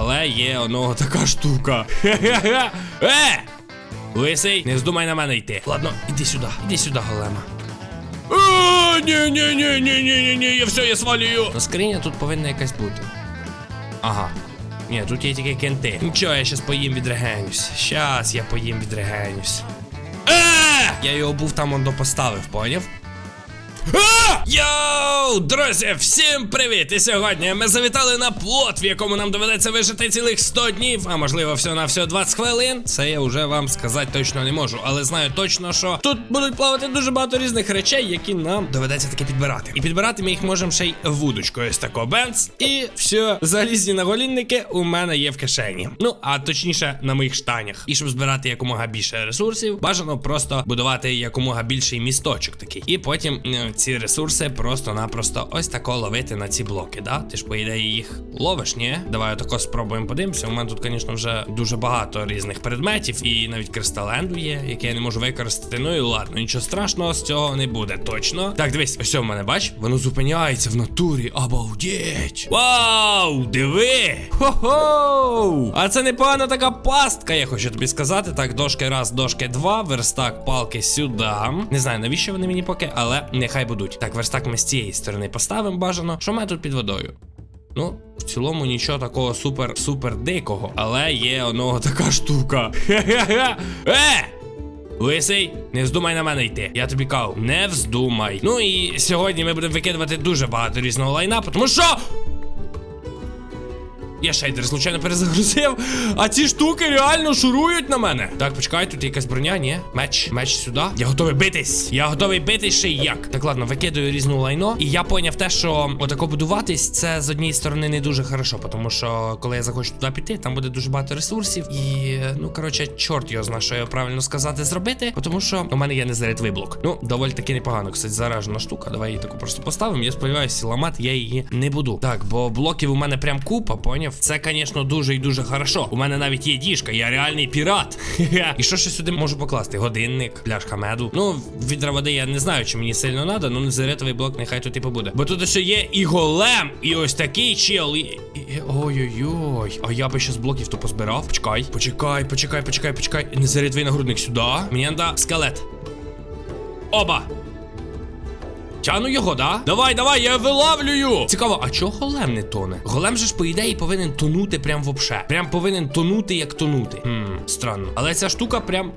Але є оно така штука. Хе-хе-хе. Е! Лисий, не здумай на мене йти. Ладно, іди сюди, іди сюди, голема. Е, Ні, ні, ні, ні, ні, ні, ні, я все, я свалюю. Ну, скриня тут повинна якась бути. Ага. Ні, тут є тільки кенти. Нічого, я щас поїм відрегенюсь. Щас я поїм відрегенюсь. Е! Я його був там ондо поставив, поняв? Йоу, друзі, всім привіт! І сьогодні ми завітали на плот, в якому нам доведеться вижити цілих 100 днів, а можливо, всього на всього 20 хвилин. Це я вже вам сказати точно не можу, але знаю точно, що тут будуть плавати дуже багато різних речей, які нам доведеться таки підбирати. І підбирати ми їх можемо ще й вудочкою з такого бенц. І все, залізні наголінники у мене є в кишені. Ну, а точніше, на моїх штанях. І щоб збирати якомога більше ресурсів, бажано просто будувати якомога більший місточок такий. І потім е, ці ресурси просто-напросто ось тако ловити на ці блоки, да? Ти ж по ідеї їх ловиш, ні? Давай отако спробуємо подивимося. У мене тут, звісно, вже дуже багато різних предметів, і навіть кристаленду є, яке я не можу використати. Ну і ладно, нічого страшного з цього не буде, точно. Так, дивись, ось у мене бач, воно зупиняється в натурі. Обалдеть! Вау! Диви! Хо-хо! А це непогана така пастка, я хочу тобі сказати. Так, дошки раз, дошки два, верстак, палки сюди. Не знаю, навіщо вони мені поки, але нехай будуть. Так, верстак ми з цієї сторони поставимо бажано. Що мене тут під водою? Ну, в цілому нічого такого супер-супер дикого, але є оного така штука. Хе-хе-хе! Е! Лисий, не вздумай на мене йти. Я тобі кажу, не вздумай. Ну і сьогодні ми будемо викидувати дуже багато різного лайна, тому що. Я шейдер случайно перезагрузив, а ці штуки реально шурують на мене. Так, почекай, тут якась броня, ні? Меч, меч сюди. Я готовий битись. Я готовий битись ще як. Так, ладно, викидаю різну лайно. І я поняв те, що отако будуватись, це з однієї сторони не дуже хорошо, тому що коли я захочу туди піти, там буде дуже багато ресурсів. І ну коротше, чорт його зна, що я правильно сказати зробити, тому що у мене є незарядовий блок. Ну, доволі таки непогано. Кстати, заражена штука. Давай її таку просто поставимо. Я сподіваюся, ламати я її не буду. Так, бо блоків у мене прям купа, поняв? Це, звісно, дуже і дуже хорошо. У мене навіть є діжка, я реальний пірат. І що ще сюди можу покласти? Годинник, пляшка меду. Ну, відра води я не знаю, чи мені сильно треба, ну незарятовий блок нехай тут і побуде. Бо тут ще є і голем, і ось такий чел. І... Ой-ой-ой. А я би ще з блоків то позбирав. Почекай, почекай, почекай, почекай, почекай. Незарятовий нагрудник сюди. Мені треба скелет. Оба! Тяну його, да? Давай, давай, я вилавлюю. Цікаво, а чого голем не тоне? Голем же ж, по ідеї, повинен тонути прям вообще. Прям повинен тонути, як тонути. Хм, странно. Але ця штука прям.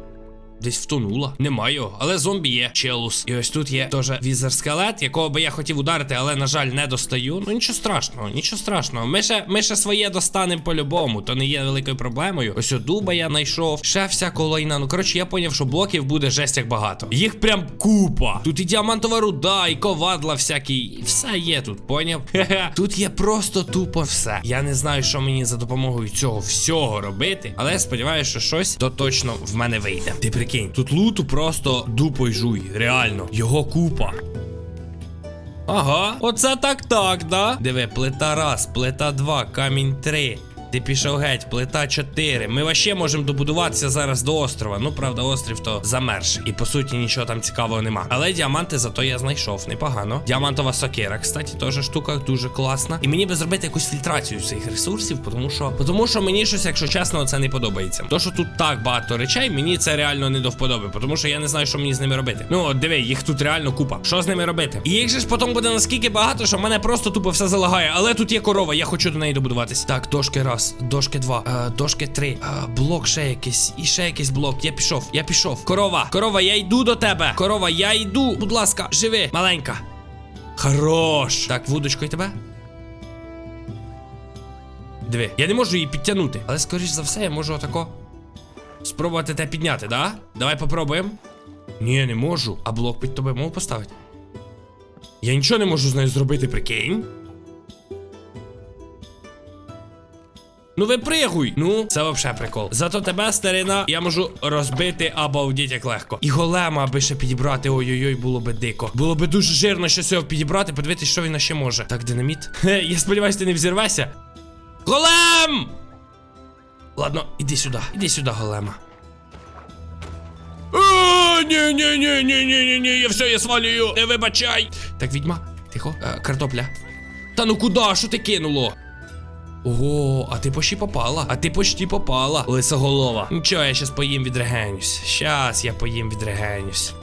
Десь втонула. Немає його, але зомбі є. Челус. І ось тут є теж візер скелет, якого би я хотів ударити, але, на жаль, не достаю. Ну нічого страшного, нічого страшного. Ми ще, ми ще своє достанемо по-любому, то не є великою проблемою. Ось от дуба я знайшов. Ще всякого лайна. Ну коротше, я поняв, що блоків буде жесть як багато. Їх прям купа. Тут і діамантова руда, і ковадла всякі. І все є тут, поняв? Тут є просто тупо все. Я не знаю, що мені за допомогою цього всього робити, але я сподіваюся, що щось то точно в мене вийде. Ти прикинь, тут луту просто дупой жуй. Реально, його купа. Ага, оце так так, да? Диви, плита раз, плита два, камінь три. Ти пішов геть, плита 4. Ми вообще можемо добудуватися зараз до острова. Ну, правда, острів то замерз. І по суті нічого там цікавого нема. Але діаманти зато я знайшов непогано. Діамантова сокира, кстати, теж штука дуже класна. І мені би зробити якусь фільтрацію цих ресурсів, тому що, тому що мені щось, якщо чесно, це не подобається. То, що тут так багато речей, мені це реально не до вподоби, тому що я не знаю, що мені з ними робити. Ну, диви, їх тут реально купа. Що з ними робити? І їх же ж потім буде наскільки багато, що в мене просто тупо все залагає. Але тут є корова, я хочу до неї добудуватись. Так, дошки раз, дошки два, е, дошки три, е, блок ще якийсь, і ще якийсь блок. Я пішов, я пішов. Корова, корова, я йду до тебе. Корова, я йду. Будь ласка, живи, маленька. Хорош. Так, вудочкою тебе. Диви, я не можу її підтягнути. Але скоріш за все, я можу отако спробувати тебе підняти, да? Давай попробуємо. Ні, не можу. А блок під тобою можу поставити? Я нічого не можу з нею зробити, прикинь. Ну випригуй! Ну, це вообще прикол. Зато тебе, старина, я можу розбити обалдіть як легко. І голема аби ще підібрати. Ой-ой-ой, було би дико. Було би дуже жирно щось його підібрати, подивитись, що він ще може. Так, динаміт. Хе, я сподіваюся, ти не взірвешся. Голем! Ладно, іди сюди, іди сюди, голема. Ні, ні, ні, ні, ні, ні, ні, я все, я свалюю, не вибачай. Так, відьма, тихо, е, картопля. Та ну куди, що ти кинуло? Ого, а ти почти попала. А ти почти попала, лисоголова. Нічого, я щас поїм відрегенюсь. Щас я поїм відрегенюсь.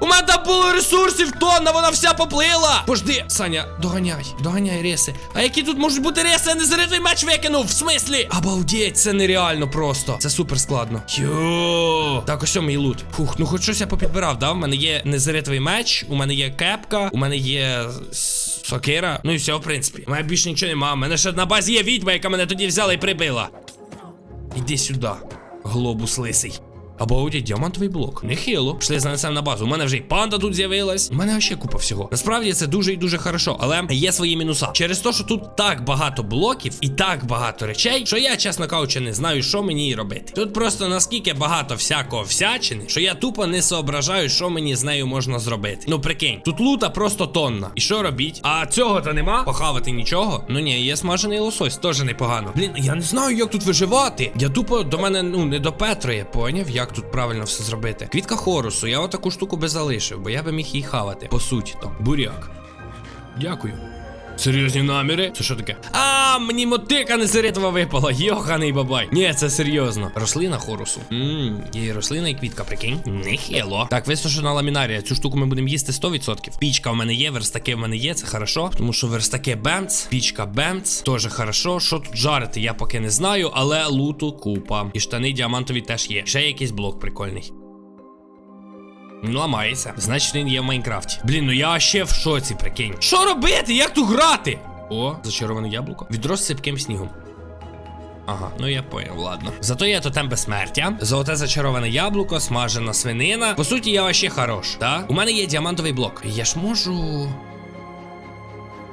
У мене там було ресурсів тонна, вона вся поплила. Пожди, Саня, доганяй, доганяй реси. А які тут можуть бути реси? Я не заритий меч викинув. В смислі? Обалдеть, це нереально просто. Це супер складно. Йо. Так, ось мій лут. Фух, ну хоч щось я попідбирав, да? У мене є незаритовий меч, у мене є кепка, у мене є сокира. Ну і все, в принципі. У мене більше нічого нема. У мене ще на базі є відьма, яка мене тоді взяла і прибила. Іди сюди, глобус лисий. Або у діамантовий блок. Нехило. Пішли занесемо на базу. У мене вже й панда тут з'явилась. У мене ще купа всього. Насправді це дуже і дуже хорошо, але є свої мінуса. Через те, що тут так багато блоків і так багато речей, що я, чесно кажучи, не знаю, що мені робити. Тут просто наскільки багато всякого всячини, що я тупо не соображаю, що мені з нею можна зробити. Ну прикинь, тут лута просто тонна. І що робіть? А цього то нема? Похавати нічого? Ну ні, є смажений лосось, теж непогано. Блін, я не знаю, як тут виживати. Я тупо до мене ну не допетрує, поняв, як тут правильно все зробити. Квітка хорусу, я отаку штуку би залишив, бо я би міг її хавати. По суті, там. Буряк. Дякую. Серйозні наміри? Це що таке? А, мені мотика незаритова випала. Йоханий бабай. Ні, це серйозно. Рослина хорусу. Ммм, є рослина і квітка, прикинь. Нехило. Так, висушена ламінарія. Цю штуку ми будемо їсти 100%. Пічка в мене є, верстаки в мене є, це хорошо. Тому що верстаки бемц, пічка бемц, теж хорошо. Що тут жарити, я поки не знаю, але луту купа. І штани діамантові теж є. Ще якийсь блок прикольний. Він ламається. Значить, він є в Майнкрафті. Блін, ну я ще в шоці, прикинь. Що робити? Як тут грати? О, зачароване яблуко. Відро сипким снігом. Ага, ну я поняв, ладно. Зато є тотем безсмертя, золоте зачароване яблуко, смажена свинина. По суті, я ще хорош, так? У мене є діамантовий блок. Я ж можу.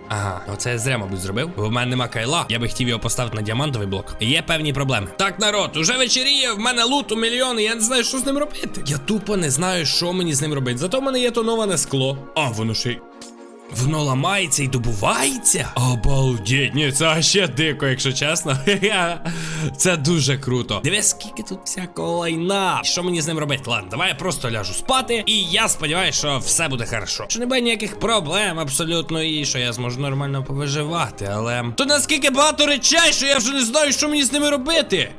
Ага, оце я зря, мабуть, зробив. Бо в мене нема кайла. Я би хотів його поставити на діамантовий блок. Є певні проблеми. Так, народ, уже вечеріє, в мене луту мільйони, я не знаю, що з ним робити. Я тупо не знаю, що мені з ним робити. Зато в мене є тоноване скло. А, воно ще й. Воно ламається і добувається? Обалдеть, ні, це ще дико, якщо чесно. Це дуже круто. Дивись, скільки тут всякого лайна. Що мені з ним робити? Ладно, давай я просто ляжу спати, і я сподіваюся, що все буде хорошо. Що не буде ніяких проблем абсолютно, і що я зможу нормально повиживати, але. Тут наскільки багато речей, що я вже не знаю, що мені з ними робити.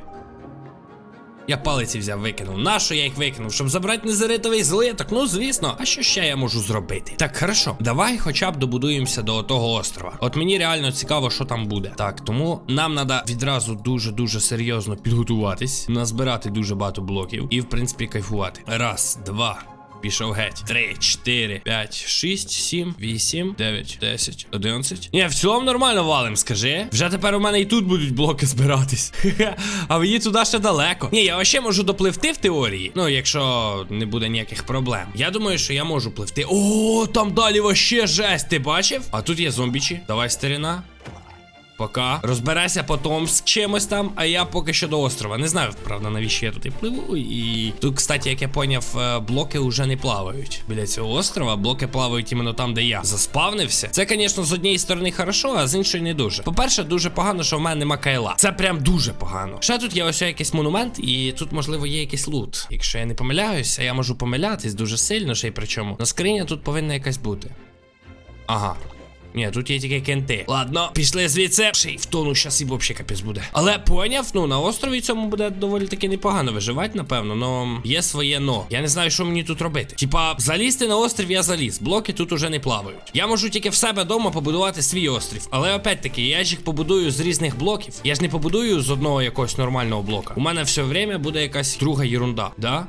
Я палиці взяв, викинув. Нащо я їх викинув? Щоб забрати незаритовий злиток? Ну звісно, а що ще я можу зробити? Так, хорошо, давай хоча б добудуємося до того острова. От мені реально цікаво, що там буде. Так, тому нам треба відразу дуже-дуже серйозно підготуватись, назбирати дуже багато блоків і, в принципі, кайфувати. Раз, два. Пішов геть. 3, 4, 5, 6, 7, 8, 9, 10, 11. Ні, в цілому нормально валим, скажи. Вже тепер у мене і тут будуть блоки збиратись. А мені туди ще далеко. Ні, я ще можу допливти в теорії. Ну, якщо не буде ніяких проблем. Я думаю, що я можу пливти. О, там далі вообще жесть, ти бачив? А тут є зомбічі. Давай, старина. Пока. Розберися потім з чимось там, а я поки що до острова. Не знаю, правда, навіщо я тут і пливу. І тут, кстати, як я поняв, е, блоки вже не плавають. Біля цього острова блоки плавають іменно там, де я заспавнився. Це, звісно, з однієї сторони хорошо, а з іншої не дуже. По-перше, дуже погано, що в мене нема кайла. Це прям дуже погано. Ще тут є ось якийсь монумент, і тут, можливо, є якийсь лут. Якщо я не помиляюся, я можу помилятись дуже сильно, ще й причому. На скриня тут повинна якась бути. Ага. Ні, тут є тільки кенти. Ладно, пішли звідси. Ще й в тону щас і взагалі капець буде. Але поняв, ну на острові цьому буде доволі таки непогано виживати, напевно. Но є своє но. Я не знаю, що мені тут робити. Типа, залізти на острів я заліз. Блоки тут уже не плавають. Я можу тільки в себе вдома побудувати свій острів. Але опять-таки, я ж їх побудую з різних блоків. Я ж не побудую з одного якогось нормального блока. У мене все время буде якась друга ерунда, да?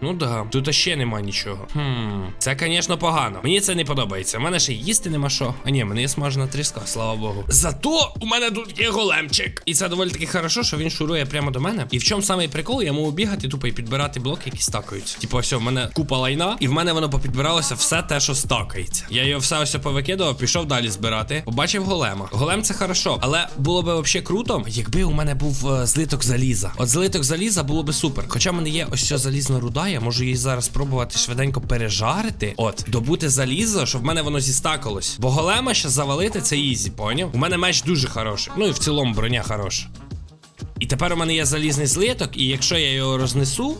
Ну да, тут ще нема нічого. Хм, це, звісно, погано. Мені це не подобається. У мене ще їсти нема що. А ні, є смажена тріска, слава Богу. Зато у мене тут є големчик. І це доволі таки хорошо, що він шурує прямо до мене. І в чому самий прикол, я можу бігати тупо і підбирати блоки, які стакаються. Типу, ось, в мене купа лайна, і в мене воно попідбиралося все те, що стакається. Я його все ось повикидував, пішов далі збирати. Побачив голема. Голем це хорошо, але було би взагалі круто, якби у мене був е, злиток заліза. От злиток заліза було би супер. Хоча в мене є ось ця залізна руда, я можу її зараз спробувати швиденько пережарити. От, добути залізо, щоб в мене воно зістакалось. Бо голема ще завалити це ізі, поняв? У мене меч дуже хороший. Ну і в цілому броня хороша. І тепер у мене є залізний злиток, і якщо я його рознесу,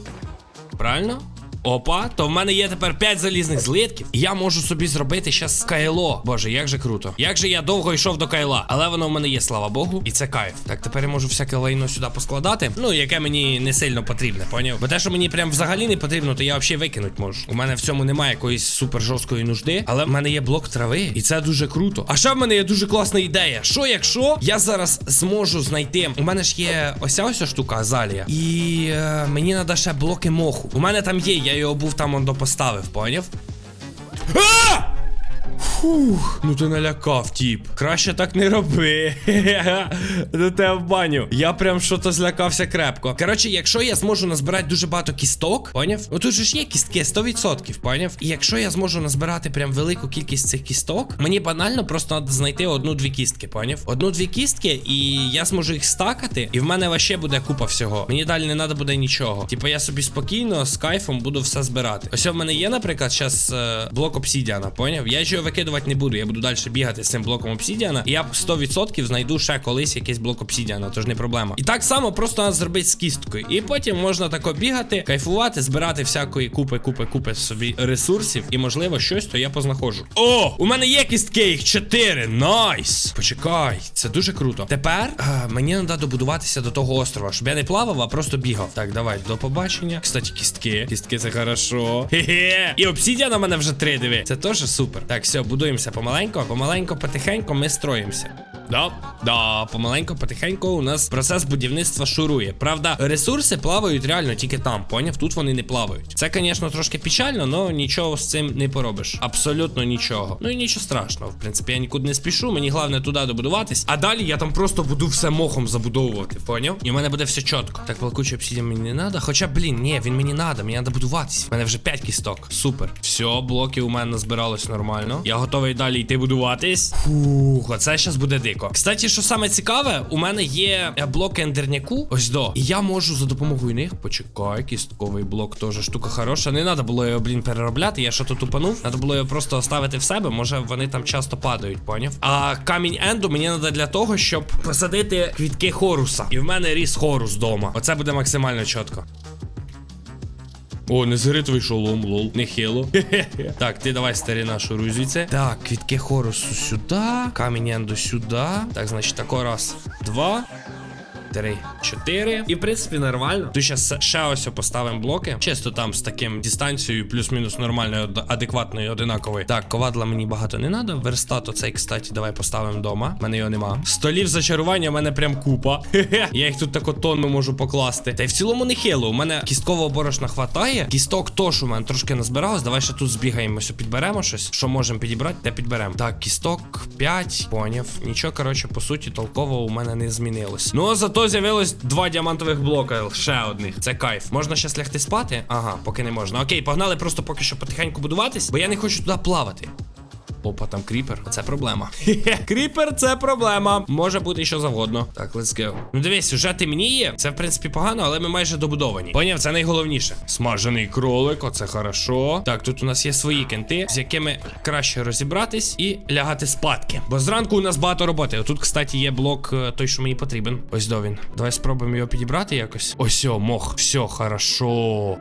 правильно? Опа, то в мене є тепер 5 залізних злитків. І я можу собі зробити щас кайло. Боже, як же круто. Як же я довго йшов до кайла. Але воно в мене є, слава Богу, і це кайф. Так, тепер я можу всяке лайно сюди поскладати. Ну, яке мені не сильно потрібне, поняв? Бо те, що мені прям взагалі не потрібно, то я взагалі викинуть можу. У мене в цьому немає якоїсь супер жорсткої нужди, але в мене є блок трави, і це дуже круто. А ще в мене є дуже класна ідея. Що якщо я зараз зможу знайти? У мене ж є ось ця ось штука азалія, і е, мені треба ще блоки моху. У мене там є, я його був там он допоставив, поняв? А! Фух, ну ти налякав, тіп. Краще так не роби. Тебе в баню. Я прям що-то злякався крепко. Коротше, якщо я зможу назбирати дуже багато кісток, поняв? Ну тут же ж є кістки 100%, поняв? І якщо я зможу назбирати прям велику кількість цих кісток, мені банально просто треба знайти одну-дві кістки, поняв? Одну-дві кістки, і я зможу їх стакати, і в мене вообще буде купа всього. Мені далі не треба буде нічого. Типу я собі спокійно з кайфом буду все збирати. Ось в мене є, наприклад, зараз е, блок обсідіана, поняв? Я його викидувати не буду. Я буду далі бігати з цим блоком обсідіана. І я 100% знайду ще колись якийсь блок обсідіана, тож не проблема. І так само просто треба зробити з кісткою. І потім можна тако бігати, кайфувати, збирати всякої купи, купи, купи собі ресурсів. І можливо щось то я познаходжу. О! У мене є кістки, їх 4. Найс! Почекай, це дуже круто. Тепер е, мені треба добудуватися до того острова, щоб я не плавав, а просто бігав. Так, давай, до побачення. Кстати, кістки. Кістки це хорошо. Хе-хе. І обсідіана мене вже три диви. Це теж супер. Так, все, будуємося помаленько, помаленько, потихенько ми строїмося. Да, да, помаленько, потихеньку у нас процес будівництва шурує. Правда, ресурси плавають реально тільки там, поняв? Тут вони не плавають. Це, звісно, трошки печально, але нічого з цим не поробиш. Абсолютно нічого. Ну і нічого страшного. В принципі, я нікуди не спішу, мені головне туди добудуватись. А далі я там просто буду все мохом забудовувати, поняв? І в мене буде все чітко. Так, плакучий обсідіан мені не треба. Хоча, блін, ні, він мені треба, мені треба будуватись. У мене вже 5 кісток. Супер. Все, блоки у мене назбиралось нормально. Я готовий далі йти будуватись. Фух, оце зараз буде дико. Кстати, що саме цікаве, у мене є е, блок ендерняку. Ось до. І я можу за допомогою них. Почекай, кістковий блок теж штука хороша. Не треба було його, блін, переробляти. Я що то тупанув. Треба було його просто оставити в себе. Може вони там часто падають, поняв? А камінь енду мені треба для того, щоб посадити квітки хоруса. І в мене ріс хорус вдома. Оце буде максимально чітко. О, не згритовий шолом, лол, нехило. Хе-хе-хе. Так, ти давай старина шуруй звідси. Так, квітки хорусу сюди. Камінь енду сюди. Так, значить, тако раз, два. Три, чотири. І в принципі нормально. Тут зараз ще ось поставимо блоки. Чисто там з таким дистанцією, плюс-мінус нормальною, ад- адекватною, одинаковою. Так, ковадла мені багато не треба. Верстат оцей, кстати, давай поставимо вдома. У мене його нема. Столів зачарування в мене прям купа. Я їх тут тако тонну можу покласти. Та й в цілому не хило. У мене кісткового борошна хватає. Кісток тош у мене трошки назбиралось. Давай ще тут збігаємося, підберемо щось. Що можемо підібрати, те підберемо. Так, кісток 5. Поняв. Нічого, коротше, по суті, толково у мене не змінилось. Ну, а зато з'явилось два діамантових блока. Ще одних. Це кайф. Можна ще лягти спати? Ага, поки не можна. Окей, погнали просто поки що потихеньку будуватись, бо я не хочу туди плавати. Опа, там кріпер. Це проблема. Кріпер це проблема. Може бути що завгодно. Так, let's go. Ну дивись, сюжети мені є. Це в принципі погано, але ми майже добудовані. Поняв, це найголовніше. Смажений кролик, оце хорошо. Так, тут у нас є свої кенти, з якими краще розібратись і лягати спадки. Бо зранку у нас багато роботи. Тут, кстати, є блок е, той, що мені потрібен. Ось до він. Давай спробуємо його підібрати якось. Ось о, мох. Все, хорошо.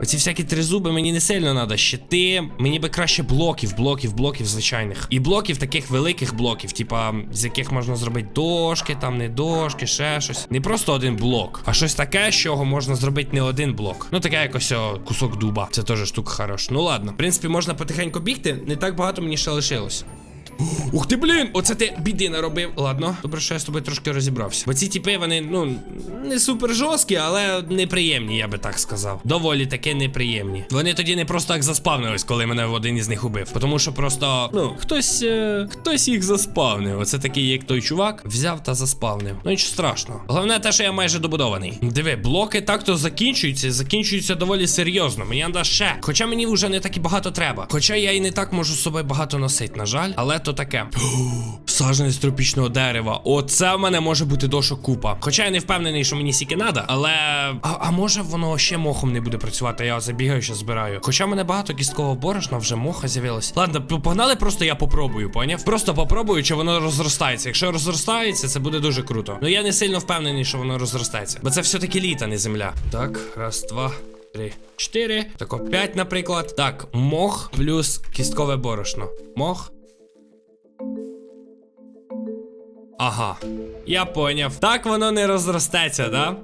Оці всякі тризуби мені не сильно треба. Щити. Мені би краще блоків, блоків, блоків звичайних. І блоків таких великих блоків, типа, з яких можна зробити дошки, там не дошки, ще щось. Не просто один блок, а щось таке, з чого можна зробити не один блок. Ну таке якось о, кусок дуба. Це теж штука хороша. Ну ладно. В принципі, можна потихеньку бігти. Не так багато мені ще лишилось. Ух ти, блін! Оце ти біди наробив. Ладно, добре, що я з тобою трошки розібрався. Бо ці тіпи, вони, ну, не супер жорсткі, але неприємні, я би так сказав. Доволі таки неприємні. Вони тоді не просто так заспавнились, коли мене один із них убив. Тому що просто, ну, хтось е, хтось їх заспавнив. Оце такий, як той чувак, взяв та заспавнив. Ну нічого страшного. Головне те, що я майже добудований. Диви, блоки так-то закінчуються, закінчуються доволі серйозно. Мені треба ще. Хоча мені вже не так і багато треба. Хоча я і не так можу з собою багато носити, на жаль, але то таке. Сажений з тропічного дерева. Оце в мене може бути дошок купа. Хоча я не впевнений, що мені сіки надо, але. А, а може воно ще мохом не буде працювати, я забігаю, що збираю. Хоча в мене багато кісткового борошна, вже моха з'явилась. Ладно, погнали, просто я попробую, поняв? Просто попробую, чи воно розростається. Якщо розростається, це буде дуже круто. Ну я не сильно впевнений, що воно розростається. Бо це все-таки літа, не земля. Так, раз, два. Три, чотири. Тако, п'ять, наприклад. Так, мох плюс кісткове борошно. Мох. Ага. Я поняв. Так воно не розростеться, да?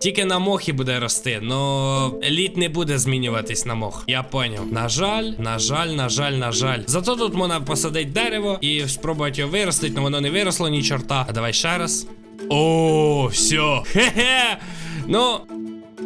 Тільки на мохі буде рости, но лід не буде змінюватись на мох. Я поняв. На жаль, на жаль, на жаль, на жаль. Зато тут можна посадити дерево і спробувати його виростити, але воно не виросло ні чорта. А давай ще раз. О, все. Хе-хе. Ну.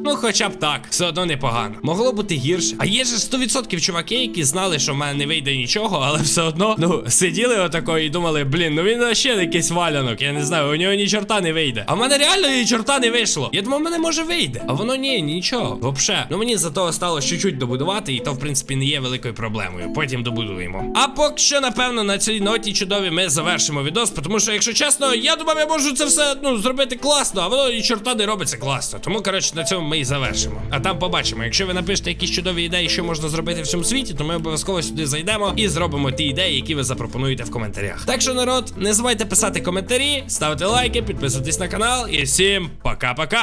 Ну, хоча б так, все одно непогано. Могло бути гірше. А є же 100% чуваки, які знали, що в мене не вийде нічого, але все одно, ну, сиділи отако і думали, блін, ну він ще якийсь валянок, я не знаю, у нього ні чорта не вийде. А в мене реально ні чорта не вийшло. Я думав, в мене може вийде. А воно ні, нічого. Вообще. Ну мені зато осталось чуть-чуть добудувати, і то, в принципі, не є великою проблемою. Потім добудуємо. А поки що, напевно, на цій ноті чудові ми завершимо відос, тому що, якщо чесно, я думав, я можу це все ну, зробити класно, а воно ні чорта не робиться класно. Тому, коротше, на цьому ми і завершимо. А там побачимо. Якщо ви напишете якісь чудові ідеї, що можна зробити в цьому світі, то ми обов'язково сюди зайдемо і зробимо ті ідеї, які ви запропонуєте в коментарях. Так що, народ, не забувайте писати коментарі, ставити лайки, підписуйтесь на канал і всім пока-пока.